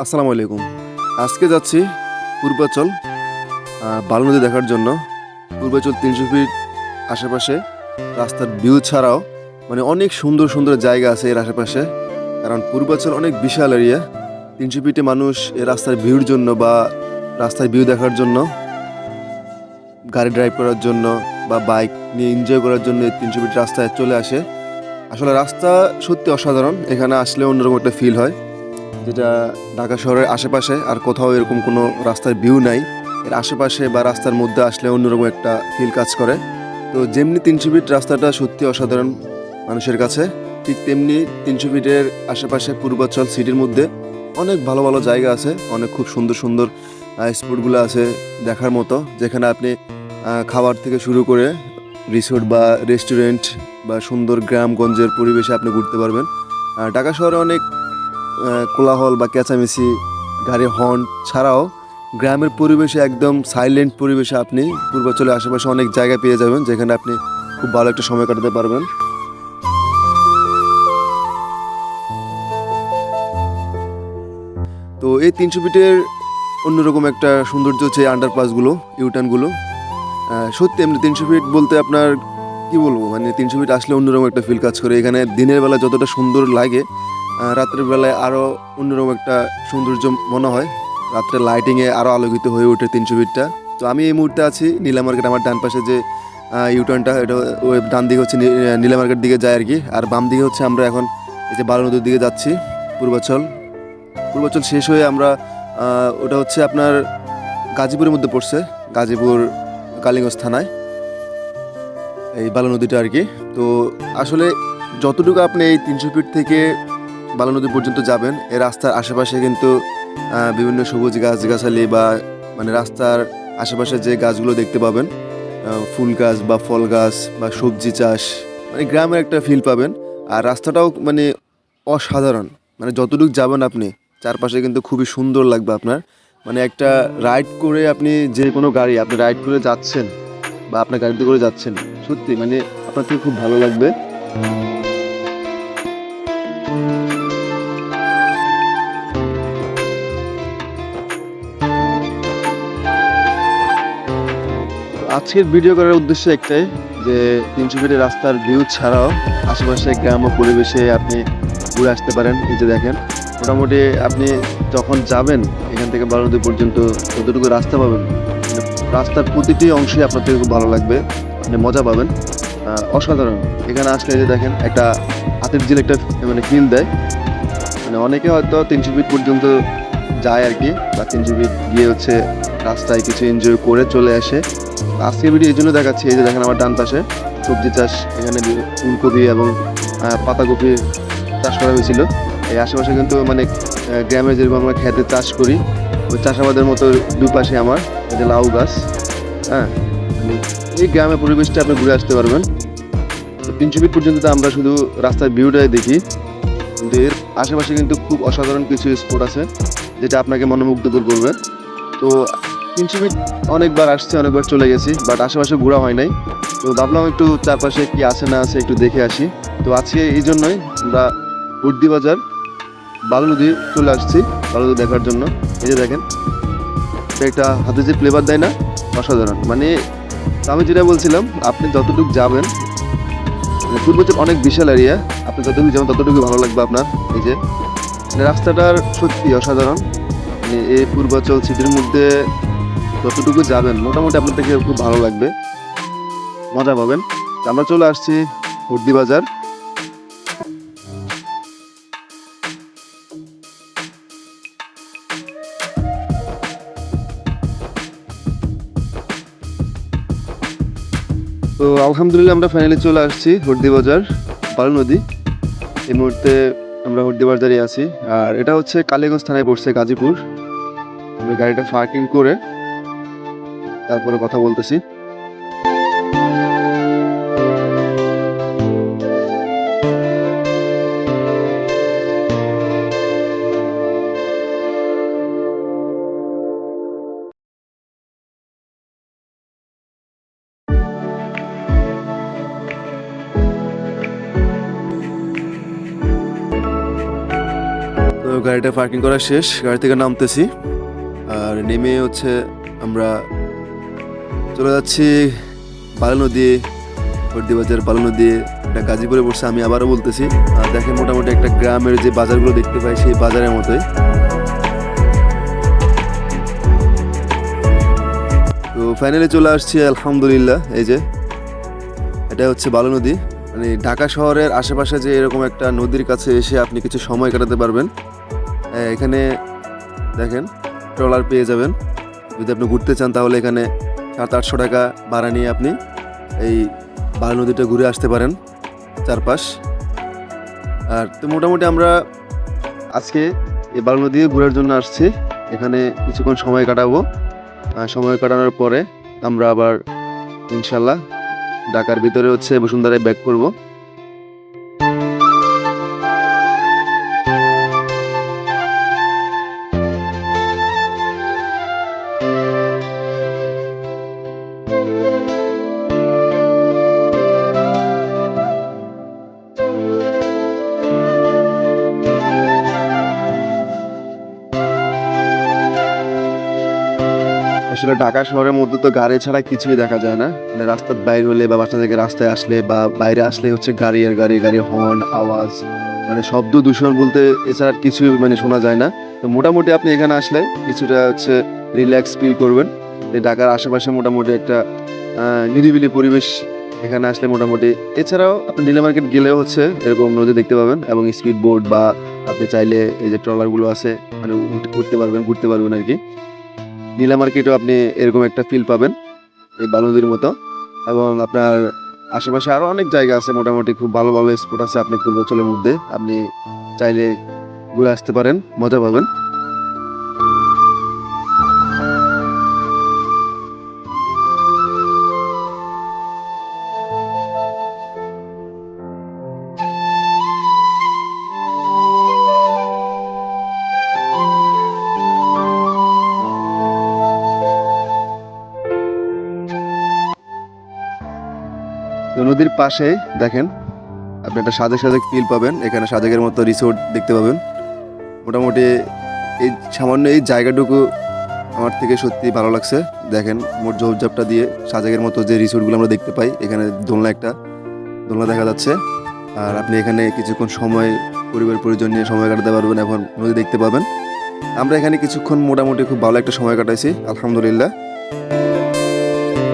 আসসালামু আলাইকুম। আজকে যাচ্ছি পূর্বাচল বালু নদী দেখার জন্য। পূর্বাচল তিনশো ফিট আশেপাশে। রাস্তার ভিউ ছাড়াও মানে অনেক সুন্দর সুন্দর জায়গা আছে এর আশেপাশে। কারণ পূর্বাচল অনেক বিশাল এরিয়া তিনশো ফিটে মানুষ এই রাস্তার ভিউর জন্য বা রাস্তার ভিউ দেখার জন্য, গাড়ি ড্রাইভ করার জন্য বা বাইক নিয়ে এনজয় করার জন্য এই তিনশো ফিট রাস্তায় চলে আসে। আসলে রাস্তা সত্যি অসাধারণ। এখানে আসলে অন্যরকম একটা ফিল হয়। যেটা ঢাকা শহরের আশেপাশে আর কোথাও এরকম কোনো রাস্তার ভিউ নাই। এর আশেপাশে বা রাস্তার মধ্যে আসলে অন্যরকম একটা ফিল কাজ করে। তো যেমনি তিনশো ফিট রাস্তাটা সত্যি অসাধারণ মানুষের কাছে, ঠিক তেমনি তিনশো ফিটের আশেপাশে পূর্বাচল সিটির মধ্যে অনেক ভালো ভালো জায়গা আছে, অনেক খুব সুন্দর সুন্দর স্পটগুলো আছে দেখার মতো, যেখানে আপনি খাবার থেকে শুরু করে রিসোর্ট বা রেস্টুরেন্ট বা সুন্দর গ্রামগঞ্জের পরিবেশে আপনি ঘুরতে পারবেন। ঢাকা শহরে অনেক কোলাহল বা চেঁচামেচি গাড়ি হর্ন ছাড়াও গ্রামের পরিবেশে একদম সাইলেন্ট পরিবেশে আপনি পূর্বাচলের আশেপাশে অনেক জায়গা পেয়ে যাবেন যেখানে আপনি খুব ভালো একটা সময় কাটাতে পারবেন। তো এই তিনশো ফিটের অন্যরকম একটা সৌন্দর্য হচ্ছে আন্ডারপাসগুলো ইউটার্নগুলো সত্যি এমনি তিনশো ফিট বলতে আপনার কি বলব? মানে তিনশো ফিট আসলে অন্যরকম একটা ফিল কাজ করে। এখানে দিনের বেলা যতটা সুন্দর লাগে আহ, রাত্রের বেলায় আরও অন্যরকম একটা সৌন্দর্য মনে হয়। রাত্রে লাইটিংয়ে আরও আলোকিত হয়ে ওঠে তিনশো ফিটটা তো আমি এই মুহূর্তে আছি নীলা মার্কেট আমার ডান পাশে যে ইউটার্নটা এটা ওই ডান দিকে হচ্ছে নীলা মার্কেট দিকে যায় আর কি। আর বাম দিকে হচ্ছে আমরা এখন এই যে বালু নদীর দিকে যাচ্ছি পূর্বাচল। পূর্বাচল শেষ হয়ে আমরা ওটা হচ্ছে আপনার গাজীপুরের মধ্যে পড়ছে গাজীপুর কালিগঞ্জ থানায়। এই বালু নদীটা আর কি। তো আসলে যতটুকু আপনি এই তিনশো ফিট থেকে বালু নদী পর্যন্ত যাবেন। এই রাস্তার আশেপাশে কিন্তু বিভিন্ন সবুজ গাছ, গাছালি বা মানে রাস্তার আশেপাশে যে গাছগুলো দেখতে পাবেন ফুল গাছ বা ফল গাছ বা সবজি চাষ মানে গ্রামের একটা ফিল পাবেন। আর রাস্তাটাও মানে অসাধারণ। মানে যতটুকু যাবেন আপনি, চারপাশে কিন্তু খুবই সুন্দর লাগবে আপনার। মানে একটা রাইড করে আপনি যে কোনো গাড়ি, আপনি রাইড করে যাচ্ছেন বা আপনার গাড়িতে করে যাচ্ছেন, সত্যি মানে আপনার থেকে খুব ভালো লাগবে। আজকের ভিডিও করার উদ্দেশ্য একটাই যে তিনশো ফিটের রাস্তার ভিউ ছাড়াও আশেপাশে গ্রাম ও পরিবেশে আপনি ঘুরে আসতে পারেন, এই যে দেখেন। মোটামুটি আপনি যখন যাবেন, এখান থেকে বারোনদী পর্যন্ত যতটুকু রাস্তা পাবেন, রাস্তার প্রতিটি অংশে আপনার থেকে খুব ভালো লাগবে, আপনি মজা পাবেন। অসাধারণ। এখানে আসলে যে দেখেন, একটা হাতের জিল একটা মানে ফিল দেয়। মানে অনেকে হয়তো তিনশো ফিট পর্যন্ত যায় আর কি, বা তিনশো ফিট গিয়ে হচ্ছে রাস্তায় কিছু এনজয় করে চলে আসে। আজকে ভিডিও এই জন্য দেখাচ্ছি, এই যে দেখেন আমার ডান পাশে সবজি চাষ, এখানে ফুলকপি এবং পাতাকপি চাষ করা হয়েছিল। এই আশেপাশে কিন্তু মানে গ্রামে যেরকম আমরা খেতে চাষ করি, ওই চাষাবাদের মতো দুপাশে আমার, এই যে লাউ গাছ হ্যাঁ? মানে এই গ্রামের পরিবেশটা আপনি ঘুরে আসতে পারবেন। তিনশো ফিট পর্যন্ত তো আমরা শুধু রাস্তার ভিউটাই দেখি। কিন্তু এর আশেপাশে কিন্তু খুব অসাধারণ কিছু স্পট আছে, যেটা আপনাকে মনোমুগ্ধকর করবে। তো তিনশো ফিট অনেকবার আসছে, অনেকবার চলে গেছি বাট আশেপাশে ঘোরা হয় নাই। তো ভাবলাম একটু চারপাশে কি আছে না আছে একটু দেখে আসি। তো আজকে এই জন্যই আমরা উর্দি বাজার, বালু নদী চলে আসছি, বালু নদী দেখার জন্য। এই যে দেখেন একটা হাতে যে ফ্লেভার দেয় না, অসাধারণ। মানে আমি যেটা বলছিলাম, আপনি যতটুকু যাবেন মানে পূর্বাচল অনেক বিশাল এরিয়া আপনি যতটুকু যাবেন, ততটুকু ভালো লাগবে আপনার। এই যে মানে রাস্তাটার সত্যি অসাধারণ। মানে এই পূর্বাচল সিটির মধ্যে যতটুকু যাবেন মোটামুটি আপনার থেকে খুব ভালো লাগবে। মজা পাবেন। আমরা চলে আসছি হুর্দি বাজার। তো আলহামদুলিল্লাহ আমরা ফাইনালি চলে আসছি হুর্দি বাজার বালু নদী। এই মুহূর্তে আমরা হুর্দি বাজারে আছি। আর এটা হচ্ছে কালীগঞ্জ থানায় পড়ছে গাজীপুর। আমি গাড়িটা পার্কিং করে তারপরে কথা বলতেছি। গাড়িটা পার্কিং করা শেষ গাড়ি থেকে নামতেছি। আর নেমে হচ্ছে আমরা চলে যাচ্ছি বালু নদী হরদি বাজার বালু নদী এটা গাজীপুরে পড়ছে আমি আবারও বলতেছি। আর দেখেন মোটামুটি একটা গ্রামের যে বাজারগুলো দেখতে পাই সেই বাজারের মতোই। তো ফাইনালি চলে আসছি, আলহামদুলিল্লাহ, এই যে। এটা হচ্ছে বালু নদী মানে ঢাকা শহরের আশেপাশে যে এরকম একটা নদীর কাছে এসে আপনি কিছু সময় কাটাতে পারবেন। এখানে দেখেন ট্রলার পেয়ে যাবেন। যদি আপনি ঘুরতে চান তাহলে এখানে সাত আটশো টাকা ভাড়া নিয়ে আপনি এই বাল নদীটা ঘুরে আসতে পারেন চারপাশ। আর তো মোটামুটি আমরা আজকে এই বালু নদী ঘোরার জন্য আসছি। এখানে কিছুক্ষণ সময় কাটাবো। সময় কাটানোর পরে আমরা আবার ইনশাল্লাহ ঢাকার ভিতরে হচ্ছে বসুন্ধরায় ব্যাক করব। আসলে ঢাকা শহরের মধ্যে তো গাড়ি ছাড়া কিছুই দেখা যায় না। মানে রাস্তার বাইরে হলে বা বাসা থেকে রাস্তায় আসলে বা বাইরে আসলে হচ্ছে গাড়ি আর গাড়ি গাড়ি হর্ন, আওয়াজ মানে শব্দ দূষণ বলতে এছাড়া কিছুই মানে শোনা যায় না। তো মোটামুটি আপনি এখানে আসলে কিছুটা হচ্ছে রিল্যাক্স ফিল করবেন। ঢাকার আশেপাশে মোটামুটি একটা নিরিবিলি পরিবেশ এখানে আসলে মোটামুটি। এছাড়াও আপনি নীলা মার্কেট গেলেও হচ্ছে এরকম নদী দেখতে পাবেন এবং স্পিড বোট বা আপনি চাইলে এই যে ট্রলারগুলো আছে মানে উঠ- উঠতে পারবেন, ঘুরতে পারবেন আর কি। নীলা মার্কেটেও আপনি এরকম একটা ফিল পাবেন, এই বালুদির মতো। এবং আপনার আশেপাশে আরও অনেক জায়গা আছে, মোটামুটি খুব ভালো ভালো স্পট আছে আপনি পূর্বাঞ্চলের মধ্যে। আপনি চাইলে ঘুরে আসতে পারেন, মজা পাবেন। নদীর পাশে, দেখেন, আপনি একটা সাজেক সাজেক ফিল পাবেন। এখানে সাজেকের মতো রিসোর্ট দেখতে পাবেন। মোটামুটি এই সামান্য এই জায়গাটুকু আমার থেকে সত্যি ভালো লাগছে। দেখেন, মোট ঝোপঝাপটা দিয়ে সাজেকের মতো যে রিসোর্টগুলো আমরা দেখতে পাই, এখানে দোলনা একটা, দোলনা দেখা যাচ্ছে। আর আপনি এখানে কিছুক্ষণ সময়, পরিবার পরিজন নিয়ে সময় কাটাতে পারবেন এখন নদী দেখতে পাবেন। আমরা এখানে কিছুক্ষণ মোটামুটি খুব ভালো একটা সময় কাটাইছি, আলহামদুলিল্লাহ।